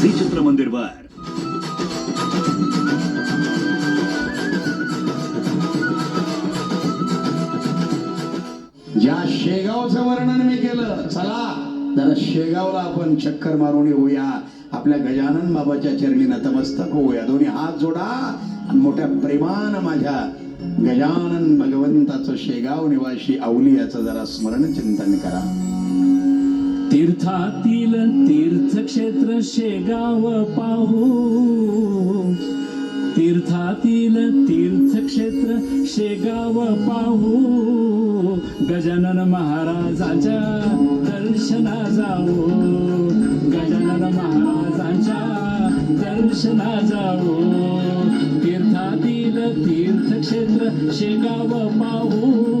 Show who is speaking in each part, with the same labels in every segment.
Speaker 1: Zee चित्र मंदिरवर
Speaker 2: ज्या शेगावचं वर्णन मी केलं चला जरा शेगावला आपण चक्कर मारून येऊया. आपल्या गजानन बाबाच्या चरणी नतमस्तक होऊया. दोन्ही हात जोडा आणि मोठ्या प्रेमानं माझ्या गजानन भगवंताचं शेगाव निवासी औली याचं जरा स्मरण चिंतन करा.
Speaker 3: तीर्थातील तीर्थक्षेत्र शेगाव पाहू. तीर्थातील तीर्थक्षेत्र शेगाव पाहू. गजानन महाराजाच्या दर्शना जाऊ. गजानन महाराजांच्या दर्शना जाऊ. तीर्थातील तीर्थक्षेत्र शेगाव पाहू.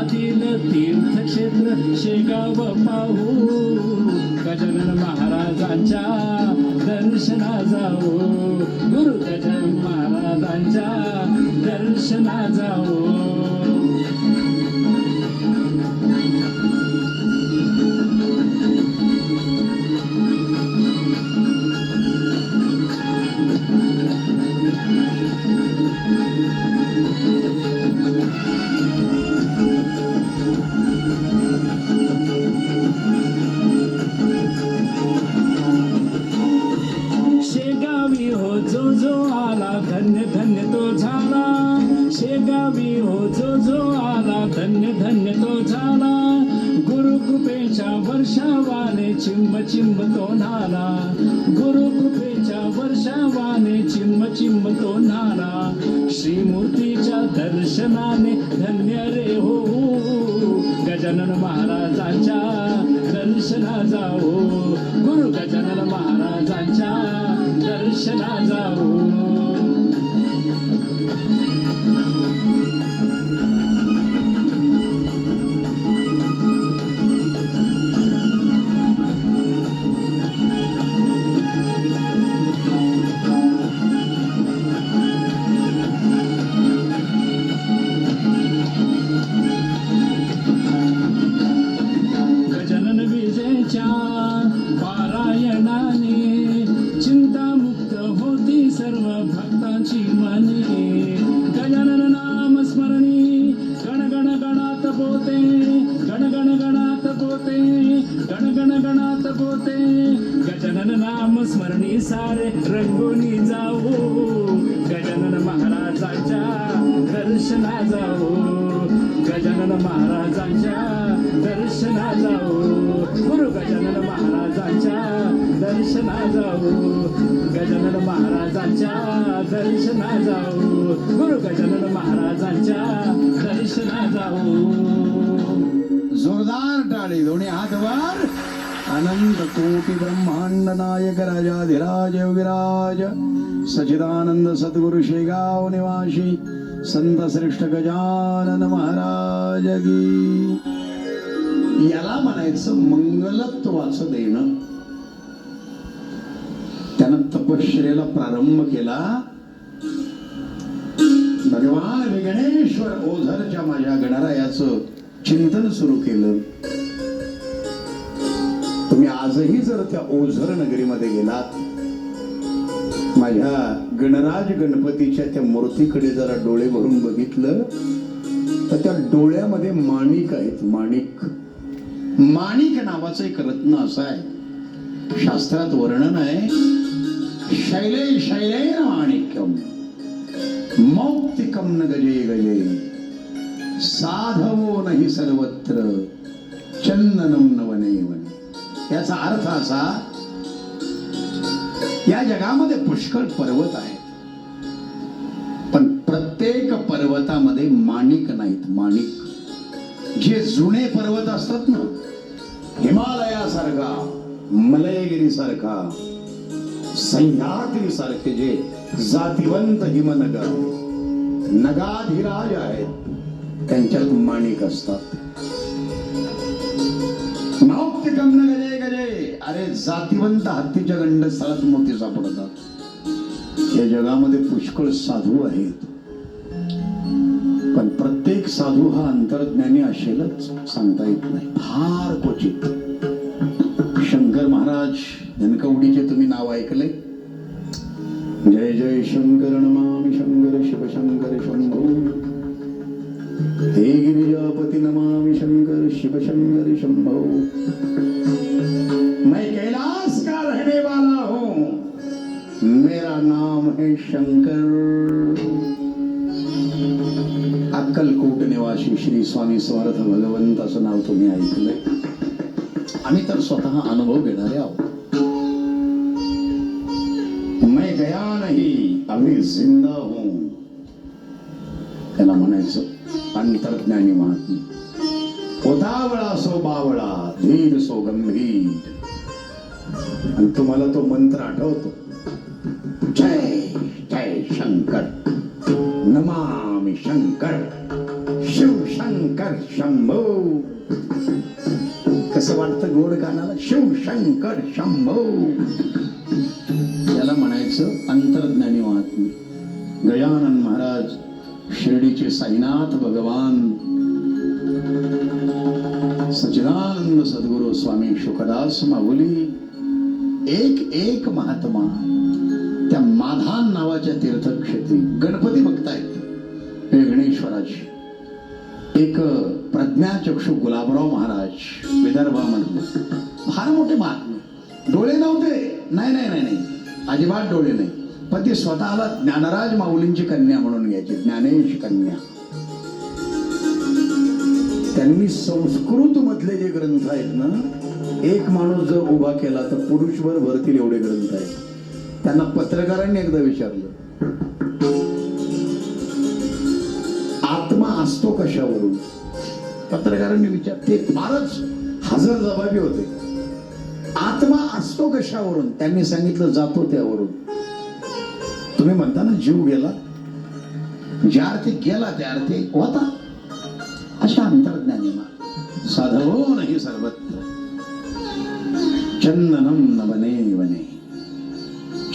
Speaker 3: तीर्थातील तीर्थक्षेत्र शेगाव पाहू. गजानन महाराजांच्या दर्शना जाऊ गुरु गजानन महाराजांच्या दर्शना जाऊ झाला. गुरु कृपेच्या वर्षावाने चिंब चिंब तो नाला. गुरु कृपेच्या वर्षावाने चिंब चिंब तो नाला. श्रीमूर्तीच्या दर्शनाने धन्य रे हो. गजानन महाराजांच्या दर्शना जाऊ. गुरु गजानन महाराजांच्या दर्शना जाऊ. होते. गजानन नाम स्मरणी सारे रंगोनी जाऊ. गजानन महाराजांच्या दर्शना जाऊ. गजानन महाराजांच्या दर्शना जाऊ. गुरु गजानन महाराजांच्या दर्शना जाऊ. गजानन महाराजांच्या दर्शना जाऊ. गुरु गजानन महाराजांच्या दर्शना जाऊ.
Speaker 2: जोरदार टाळी दोन्ही हात वर. अनंत कोटी ब्रह्मांड नायक राजाधिराज विराज सचिदानंद सद्गुरु शेगाव निवासी संत श्रेष्ठ गजानन महाराज की। याला म्हणायचं मंगलत्वाचं देणं. त्यानं तपश्चर्याला प्रारंभ केला. भगवान विघ्नेश्वर ओझरच्या माझ्या गणरायाचं चिंतन सुरू केलं. आजही जर त्या ओझर नगरीमध्ये गेलात माझ्या गणराज गणपतीच्या त्या मूर्तीकडे जरा डोळे भरून बघितलं तर त्या डोळ्यामध्ये माणिक आहेत. माणिक. माणिक नावाचं एक रत्न असं आहे. शास्त्रात वर्णन आहे शैले शैलेन माणिक्यम मौक्तिकम न गजे गजे साधवो नाही सर्वत्र चंदनम न वने वने याचा अर्थ असा या जगामध्ये पुष्कळ पर्वत आहेत. पण प्रत्येक पर्वतामध्ये माणिक नाहीत माणिक. जे जुने पर्वत असतात ना हिमालयासारखा मलयगिरी सारखा सह्याद्री सारखे जे जातिवंत हिमनगर नगाधिराज आहेत त्यांच्यात माणिक असतात. साथीवंत हत्तीच्या गंडस्थळात मोती सापडतात. या जगामध्ये पुष्कळ साधू आहेत. पण प्रत्येक साधू हा अंतर्ज्ञानी असेलच सांगता येत नाही. फार क्वचित. शंकर महाराज धनकवडीचे तुम्ही नाव ऐकले? जय जय शंकर नमामि शंकर शिव शंकर शंभो. हे गिरिजापती नमामि शंकर शिव शंकर शंभो. है शंकर अक्कलकोट निवासी श्री स्वामी समर्थ भगवंत असं नाव तुम्ही ऐकलंय. आम्ही तर स्वतः अनुभव घेणारे आहोत. मैं गया नाही अभी जिंदा हूं. त्याला म्हणायचं अंतर्ज्ञानी महात्मा. उदावळा सो बावळा धीर सो गंभीर आणि तुम्हाला तो मंत्र आठवतो. जय शंकर नमामि शंकर शिव शंकर शंभो. कसं वाटतं गोड कानाला शिव शंकर शंभो. याला म्हणायचं अंतर्ज्ञानी महात्मा गजानन महाराज शिर्डीचे साईनाथ भगवान. सचिदानंद सद्गुरु स्वामी शुकदास माऊली एक एक महात्मा. त्या माधान नावाच्या तीर्थक्षेत्री गणपती बघतायत. हे गणेश्वराची एक प्रज्ञाचक्षु गुलाबराव महाराज विदर्भामधले फार मोठे महात्मे. डोळे नव्हते. नाही नाही नाही नाही. अजिबात डोळे नाही. पण ते स्वतःला ज्ञानराज माऊलींची कन्या म्हणून घ्यायची. ज्ञानेश कन्या. त्यांनी संस्कृत मधले जे ग्रंथ आहेत ना एक माणूस जर उभा केला तर पुरुषभर भरतील एवढे ग्रंथ आहेत. त्यांना पत्रकारांनी एकदा विचारलं. आत्मा असतो कशावरून? पत्रकारांनी विचार ते फारच हजर जबाबी होते. आत्मा असतो कशावरून? त्यांनी सांगितलं जातो त्यावरून. तुम्ही म्हणता ना जीव गेला. ज्या अर्थी गेला त्या अर्थी होता. अशा अंतर्ज्ञानी मा. साधवो नाही सर्वत्र. चंदनम न बने वने.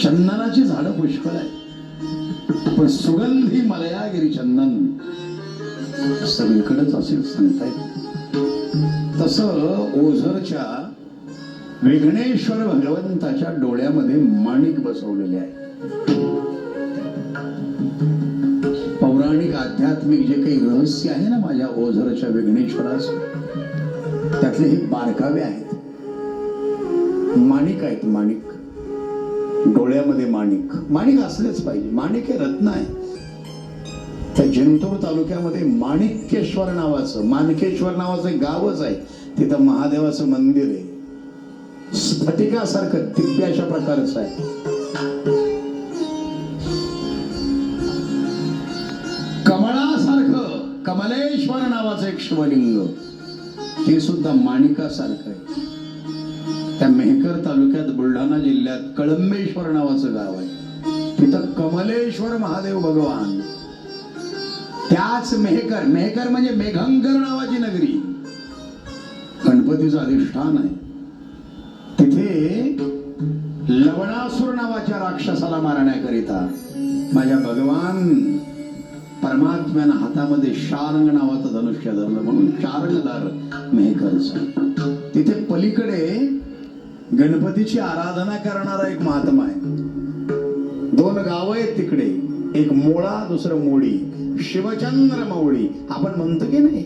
Speaker 2: चंदनाची झाडं पुष्कळ आहे पण सुगंधी मलयागिरी चंदन सगळीकडेच असेल सांगता येईल तसं ओझरच्या विघ्नेश्वर भगवंताच्या डोळ्यामध्ये माणिक बसवलेले आहे. पौराणिक आध्यात्मिक जे काही रहस्य आहे ना माझ्या ओझरच्या विघ्नेश्वराच त्यातले हे बारकावे आहेत. माणिक आहेत माणिक. डोळ्यामध्ये माणिक. माणिक असलेच पाहिजे. माणिक हे रत्न आहे. त्या जिंतूर तालुक्यामध्ये माणिक्येश्वर नावाचं माणिकेश्वर नावाचं एक गावच आहे. तिथं महादेवाचं मंदिर आहे. स्फटिकासारखं दिव्य अशा प्रकारचं आहे. कमळासारखं कमलेश्वर नावाचं एक शिवलिंग. ते सुद्धा माणिकासारखं आहे. त्या मेहकर तालुक्यात बुलढाणा जिल्ह्यात कळंबेश्वर नावाचं गाव आहे. तिथं कमलेश्वर महादेव भगवान. त्याच मेहकर मेहकर म्हणजे मेघंकर नावाची नगरी. गणपतीचं अधिष्ठान आहे. तिथे लवणासूर नावाच्या राक्षसाला मारण्याकरिता माझ्या भगवान परमात्म्यानं हातामध्ये शारंग नावाचं धनुष्य धरलं म्हणून शारंगधार मेहकरचं तिथे पलीकडे गणपतीची आराधना करणारा एक महात्मा आहे. दोन गाव आहेत तिकडे. एक मोळा दुसरं मोडी शिवचंद्र मौळी. आपण म्हणतो की नाही?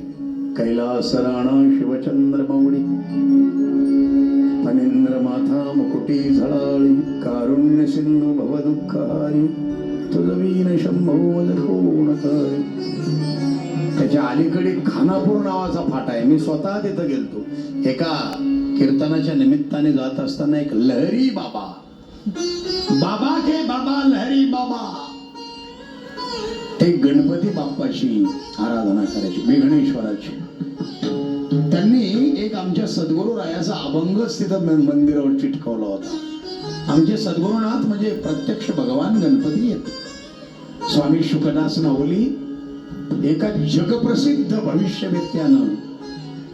Speaker 2: कैलास राणा शिवचंद्र मौळी. फणेंद्र माथा मुकुटी झळाळी. कारुण्य सिंधू भव दुःखारी. तुझवीन शंभो त्याच्या अलीकडे खानापूर नावाचा फाटा आहे. मी स्वतः तिथं गेलतो. एका कीर्तनाच्या निमित्ताने जात असताना एक लहरी बाबा. बाबा के बाबा लहरी बाबा. ते गणपती बाप्पाची आराधना करायची विघ्नेश्वराची. त्यांनी एक आमच्या सद्गुरू रायाचा अभंगच तिथं मंदिरावर चिटकवला होता. आमचे सद्गुरुनाथ म्हणजे प्रत्यक्ष भगवान गणपती आहेत. स्वामी शुकदास नवली एका जगप्रसिद्ध भविष्यवेत्यानं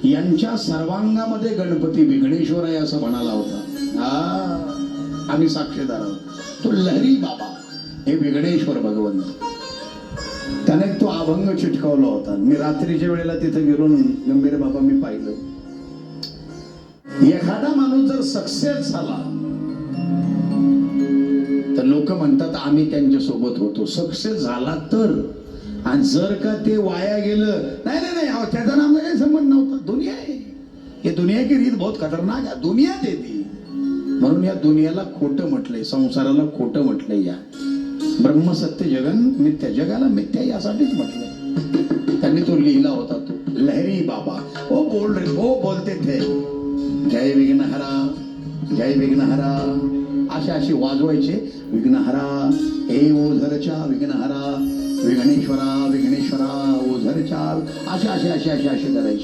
Speaker 2: यांच्या सर्वांगामध्ये गणपती विघ्नेश्वर आहे असं म्हणाला होता. हा आम्ही साक्षीदार आहोत. तो लहरी बाबा हे विघ्नेश्वर भगवंत. त्याने तो अभंग चिटकवला होता. मी रात्रीच्या वेळेला तिथे गेलो गंभीर बाबा मी पाहिलं. एखादा माणूस जर सक्सेस झाला तर लोक म्हणतात आम्ही त्यांच्यासोबत होतो. सक्सेस झाला तर आणि जर का ते वाया गेलं नाही नाही नाही अहो, त्याचा नाम काही संबंध नव्हता. दुनिया आहे. हे दुनिया की रीत बहुत खतरनाक आहे. दुनिया आहे ती म्हणून या दुनियाला खोटं म्हटलंय संसाराला खोटं म्हटलंय या. ब्रह्मसत्य जगन मिथ्या जगाला मिथ्या यासाठीच म्हटलंय. त्यांनी तो लिहिला होता तो लहरी बाबा. ओ बोल रे ओ बोलते थे जय विघ्नहरा जय विघ्नहरा. असे असे वाजवायचे. विघ्नहरा विघ्नेश्वरा विघ्नेश्वरा ओझरच्या असे असे